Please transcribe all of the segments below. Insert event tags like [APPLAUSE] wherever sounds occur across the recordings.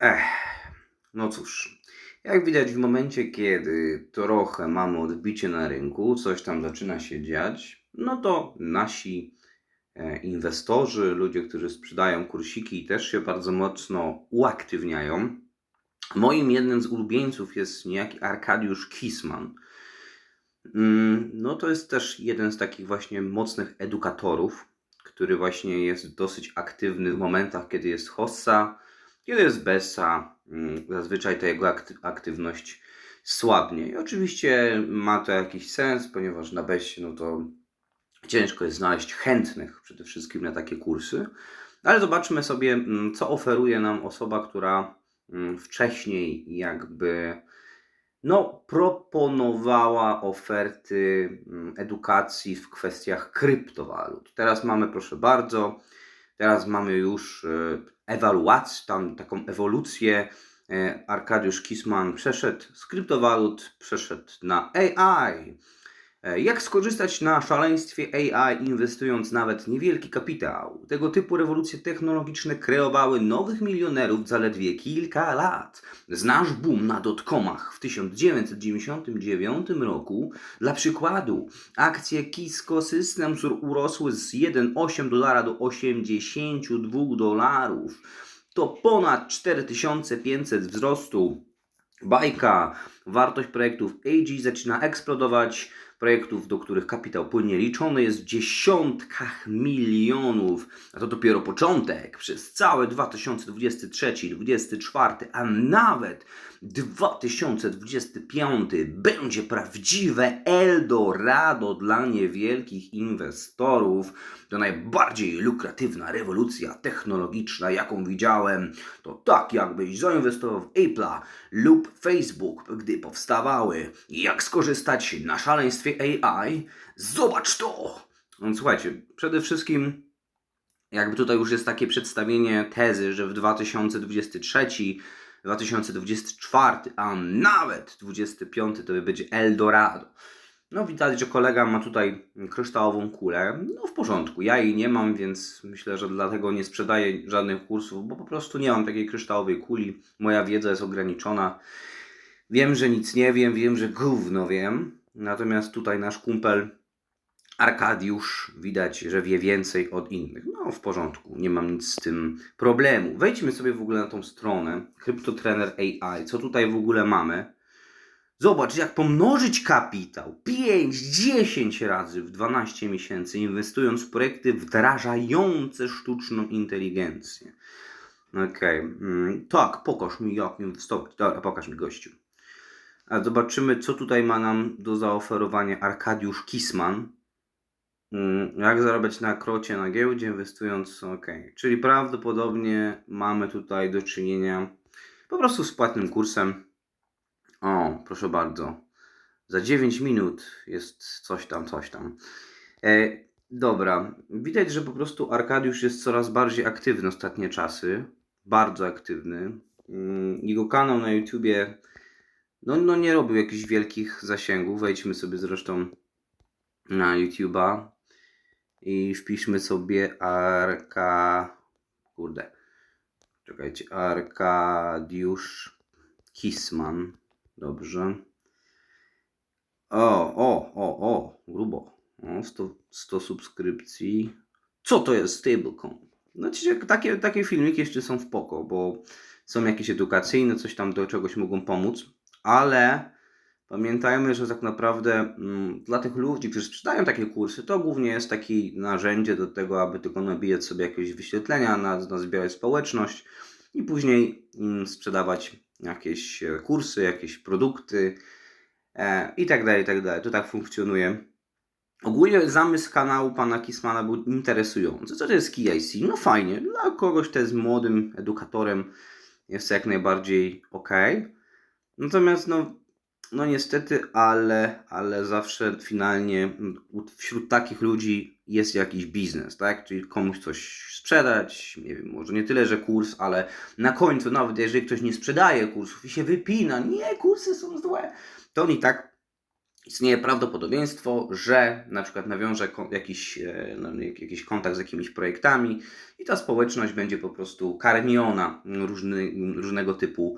Ech, no cóż. Jak widać, w momencie, kiedy trochę mamy odbicie na rynku, coś tam zaczyna się dziać, no to nasi e, inwestorzy, ludzie, którzy sprzedają kursiki, też się bardzo mocno uaktywniają. Moim jednym z ulubieńców jest niejaki Arkadiusz Kisman. Mm, No to jest też jeden z takich właśnie mocnych edukatorów, który właśnie jest dosyć aktywny w momentach, kiedy jest hossa, kiedy jest besa. mm, Zazwyczaj ta jego akty- aktywność słabnie. I oczywiście ma to jakiś sens, ponieważ na besie no to ciężko jest znaleźć chętnych przede wszystkim na takie kursy. Ale zobaczmy sobie, mm, co oferuje nam osoba, która mm, wcześniej jakby no, proponowała oferty edukacji w kwestiach kryptowalut. Teraz mamy, proszę bardzo, teraz mamy już e, ewaluację, tam taką ewolucję. E, Arkadiusz Kisman przeszedł z kryptowalut, przeszedł na AI. E, Jak skorzystać na szaleństwie AI, inwestując nawet niewielki kapitał? Tego typu rewolucje technologiczne kreowały nowych milionerów zaledwie kilka lat. Znasz boom na dotcomach w 1999 roku? Dla przykładu, akcje Kisco Systems urosły z 1,8 dolara do 82 dolarów. To ponad 4500 wzrostu. Bajka, wartość projektów AG zaczyna eksplodować. Projektów, do których kapitał płynnie liczony jest w dziesiątkach milionów. A to dopiero początek. Przez cały 2023-2024, a nawet 2025 będzie prawdziwe Eldorado dla niewielkich inwestorów. To najbardziej lukratywna rewolucja technologiczna, jaką widziałem. To tak, jakbyś zainwestował w Apple'a lub Facebook, gdy powstawały. Jak skorzystać na szaleństwie AI? Zobacz to! No, słuchajcie, przede wszystkim jakby tutaj już jest takie przedstawienie tezy, że w 2023, 2024, a nawet 2025 to będzie Eldorado. No widać, że kolega ma tutaj kryształową kulę. No w porządku, ja jej nie mam, więc myślę, że dlatego nie sprzedaję żadnych kursów, bo po prostu nie mam takiej kryształowej kuli. Moja wiedza jest ograniczona. Wiem, że nic nie wiem, wiem, że gówno wiem. Natomiast tutaj nasz kumpel Arkadiusz widać, że wie więcej od innych. No w porządku, nie mam nic z tym problemu. Wejdźmy sobie w ogóle na tą stronę CryptoTrainer AI. Co tutaj w ogóle mamy? Zobacz, jak pomnożyć kapitał 5-10 razy w 12 miesięcy, inwestując w projekty wdrażające sztuczną inteligencję. Okej, mm, tak, pokaż mi jak inwestować. Dobra, pokaż mi gościu. A zobaczymy, co tutaj ma nam do zaoferowania Arkadiusz Kisman. Mm, Jak zarabiać na krocie na giełdzie, inwestując, ok. Czyli prawdopodobnie mamy tutaj do czynienia po prostu z płatnym kursem. O, proszę bardzo. Za 9 minut jest coś tam, coś tam. E, dobra, widać, że po prostu Arkadiusz jest coraz bardziej aktywny ostatnie czasy. Bardzo aktywny. Mm, Jego kanał na YouTubie no, no nie robił jakichś wielkich zasięgów. Wejdźmy sobie zresztą na YouTube'a i wpiszmy sobie Arka... Kurde. Czekajcie. Arkadiusz Kisman. Dobrze. O, o, o, o, grubo. O, 100, 100 subskrypcji. Co to jest stablecoin? No takie, takie filmiki jeszcze są w poko, bo są jakieś edukacyjne, coś tam do czegoś mogą pomóc, ale pamiętajmy, że tak naprawdę mm, dla tych ludzi, którzy sprzedają takie kursy, to głównie jest takie narzędzie do tego, aby tylko nabijać sobie jakieś wyświetlenia, na, nazbierać społeczność i później mm, sprzedawać jakieś e, kursy, jakieś produkty e, i tak dalej, i tak dalej. To tak funkcjonuje. Ogólnie zamysł kanału pana Kismana był interesujący. Co to jest KIC? No fajnie, dla kogoś, kto jest młodym edukatorem, jest to jak najbardziej ok. Natomiast no, no niestety, ale, ale zawsze finalnie wśród takich ludzi jest jakiś biznes, tak? Czyli komuś coś sprzedać, nie wiem, może nie tyle, że kurs, ale na końcu, nawet jeżeli ktoś nie sprzedaje kursów i się wypina, nie, kursy są złe, to on i tak istnieje prawdopodobieństwo, że na przykład nawiąże jakiś, e, no, jak- jakiś kontakt z jakimiś projektami i ta społeczność będzie po prostu karmiona różny, różnego typu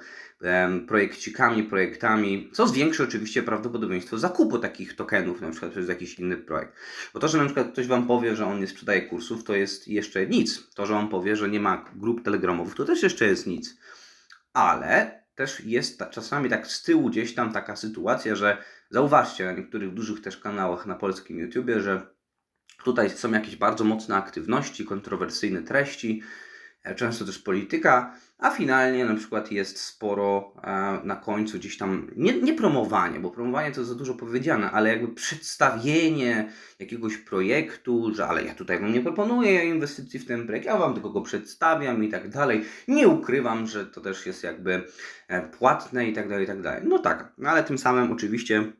projekcikami, projektami, co zwiększy oczywiście prawdopodobieństwo zakupu takich tokenów, na przykład przez jakiś inny projekt. Bo to, że na przykład ktoś Wam powie, że on nie sprzedaje kursów, to jest jeszcze nic. To, że on powie, że nie ma grup telegramowych, to też jeszcze jest nic. Ale też jest ta, czasami tak z tyłu gdzieś tam taka sytuacja, że zauważcie na niektórych dużych też kanałach na polskim YouTubie, że tutaj są jakieś bardzo mocne aktywności, kontrowersyjne treści, e, często też polityka, a finalnie na przykład jest sporo e, na końcu gdzieś tam, nie, nie promowanie, bo promowanie to za dużo powiedziane, ale jakby przedstawienie jakiegoś projektu, że ale ja tutaj wam nie proponuję inwestycji w ten projekt, ja wam tylko go przedstawiam i tak dalej. Nie ukrywam, że to też jest jakby e, płatne i tak dalej, i tak dalej. No tak, ale tym samym oczywiście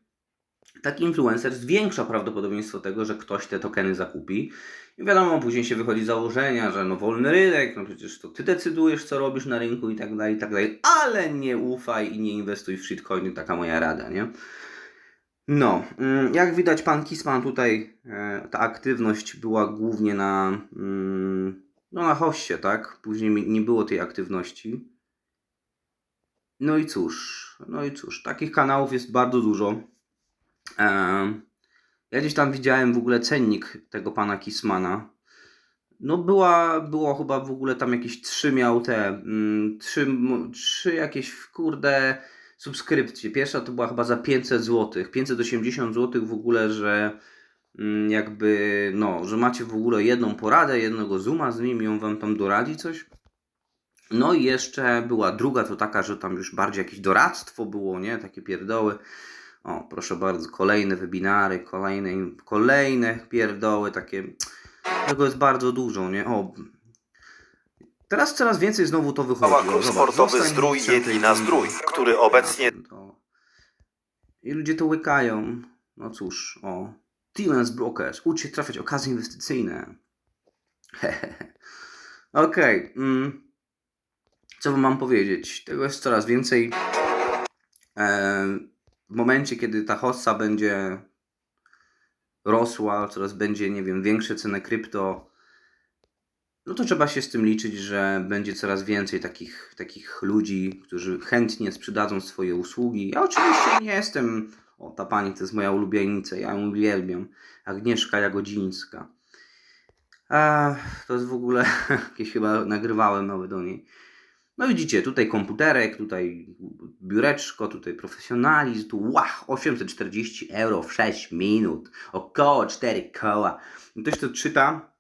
taki influencer zwiększa prawdopodobieństwo tego, że ktoś te tokeny zakupi. I wiadomo, później się wychodzi z założenia, że no wolny rynek, no przecież to ty decydujesz, co robisz na rynku i tak dalej, i tak dalej, ale nie ufaj i nie inwestuj w shitcoiny, taka moja rada, nie? No, mm, jak widać, pan Kisman tutaj, e, ta aktywność była głównie na, mm, no na hoście, tak? Później nie było tej aktywności. No i cóż, no i cóż, takich kanałów jest bardzo dużo. Ja gdzieś tam widziałem w ogóle cennik tego pana Kismana. No była, było chyba w ogóle tam jakieś trzy miał te, mm, trzy, trzy jakieś kurde subskrypcje. Pierwsza to była chyba za 500 zł, 580 zł w ogóle, że mm, jakby, no, że macie w ogóle jedną poradę, jednego zooma z nim i on wam tam doradzi coś. No i jeszcze była druga, to taka, że tam już bardziej jakieś doradztwo było, nie? Takie pierdoły. O, proszę bardzo, kolejne webinary, kolejne, kolejne pierdoły, takie. Tego jest bardzo dużo, nie? O. Teraz coraz więcej znowu to wychodzi. Mała zobacz, sportowy Zdrój jedli na zdrój, który obecnie. I ludzie to łykają. No cóż, o. Tilens Brokers. Ucz się trafiać okazje inwestycyjne. Okej. mm. Co wam mam powiedzieć? Tego jest coraz więcej. W momencie, kiedy ta hossa będzie rosła, coraz będzie, nie wiem, większe ceny krypto, no to trzeba się z tym liczyć, że będzie coraz więcej takich, takich ludzi, którzy chętnie sprzedadzą swoje usługi. Ja oczywiście nie jestem, o ta pani to jest moja ulubienica, ja ją uwielbiam, Agnieszka Jagodzińska. A, to jest w ogóle, [LAUGHS] jakieś chyba nagrywałem nawet do niej. No widzicie, tutaj komputerek, tutaj biureczko, tutaj profesjonalizm, tu łach, 840 euro w 6 minut, około 4 koła. Ktoś to czyta,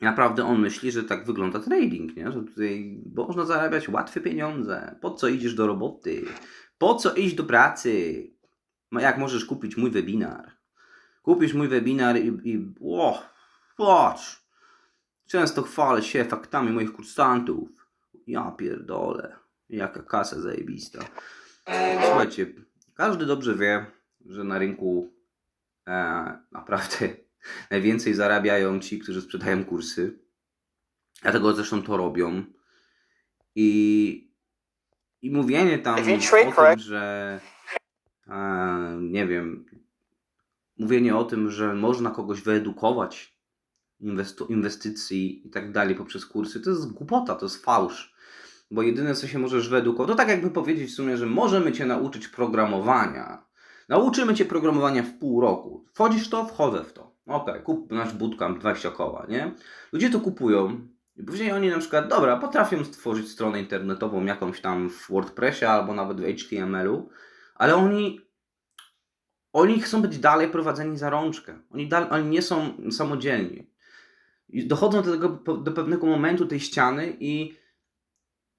naprawdę on myśli, że tak wygląda trading, nie? że tutaj można zarabiać łatwe pieniądze. Po co idziesz do roboty? Po co iść do pracy? Jak możesz kupić mój webinar? Kupisz mój webinar i, i o, patrz, często chwalę się faktami moich kursantów. Ja pierdolę, jaka kasa zajebista. Słuchajcie, każdy dobrze wie, że na rynku e, naprawdę [LAUGHS] najwięcej zarabiają ci, którzy sprzedają kursy. Dlatego zresztą to robią. I, i mówienie tam o tym, że e, nie wiem, mówienie o tym, że można kogoś wyedukować inwestycji i tak dalej poprzez kursy, to jest głupota, to jest fałsz. Bo jedyne, co się możesz wyedukować, to tak jakby powiedzieć w sumie, że możemy cię nauczyć programowania. Nauczymy cię programowania w pół roku. Wchodzisz to? Wchodzę w to. Okej, kup nasz bootcamp 20 koła, nie? Ludzie to kupują i później oni na przykład, dobra, potrafią stworzyć stronę internetową jakąś tam w WordPressie albo nawet w HTML-u, ale oni oni chcą być dalej prowadzeni za rączkę. Oni, oni nie są samodzielni. I dochodzą do, tego, do pewnego momentu tej ściany i,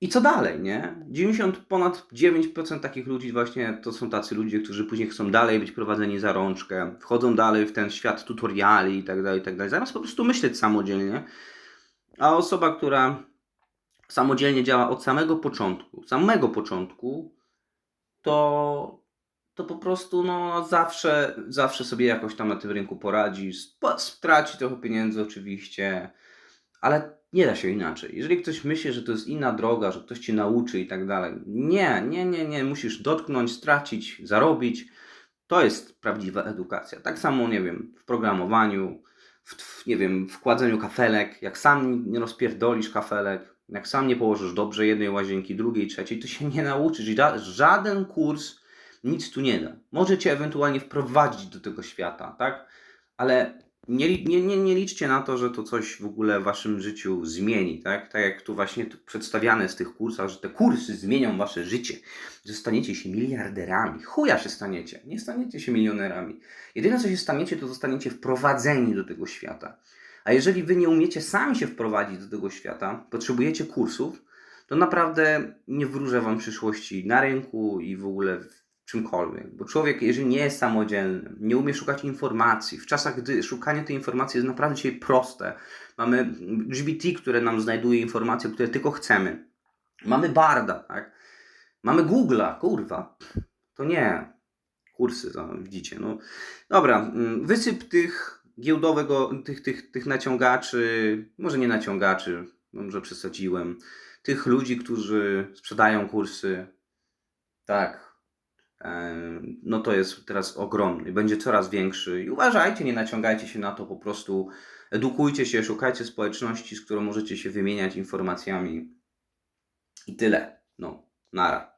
i co dalej, nie? 90, ponad 9% takich ludzi właśnie to są tacy ludzie, którzy później chcą dalej być prowadzeni za rączkę, wchodzą dalej w ten świat tutoriali i tak dalej, i tak dalej, zamiast po prostu myśleć samodzielnie. A osoba, która samodzielnie działa od samego początku, samego początku, to, to po prostu no, zawsze, zawsze sobie jakoś tam na tym rynku poradzi. Straci trochę pieniędzy oczywiście, ale nie da się inaczej. Jeżeli ktoś myśli, że to jest inna droga, że ktoś ci nauczy i tak dalej, nie, nie, nie, nie. Musisz dotknąć, stracić, zarobić To jest prawdziwa edukacja. Tak samo, nie wiem, w programowaniu, w, nie wiem, w kładzeniu kafelek. Jak sam nie rozpierdolisz kafelek, jak sam nie położysz dobrze jednej łazienki, drugiej, trzeciej, to się nie nauczysz. Ża- Żaden kurs nic tu nie da. Może cię ewentualnie wprowadzić do tego świata, tak? Ale nie, nie, nie, nie liczcie na to, że to coś w ogóle w waszym życiu zmieni, tak? Tak jak tu właśnie przedstawiane w tych kursach, że te kursy zmienią wasze życie, że staniecie się miliarderami. Chuja się staniecie, nie staniecie się milionerami. Jedyne co się staniecie, to zostaniecie wprowadzeni do tego świata. A jeżeli wy nie umiecie sami się wprowadzić do tego świata, potrzebujecie kursów, to naprawdę nie wróżę wam przyszłości na rynku i w ogóle w czymkolwiek. Bo człowiek, jeżeli nie jest samodzielny, nie umie szukać informacji, w czasach, gdy szukanie tej informacji jest naprawdę dzisiaj proste, mamy GBT, które nam znajduje informacje, które tylko chcemy. Mamy Barda, tak? Mamy Google'a, kurwa. To nie. Kursy, to widzicie. No. Dobra, mm, wysyp tych giełdowego, tych, tych, tych naciągaczy, może nie naciągaczy, może przesadziłem, tych ludzi, którzy sprzedają kursy, tak, no to jest teraz ogromny, będzie coraz większy i uważajcie, nie naciągajcie się na to, po prostu edukujcie się, szukajcie społeczności, z którą możecie się wymieniać informacjami i tyle, no, nara.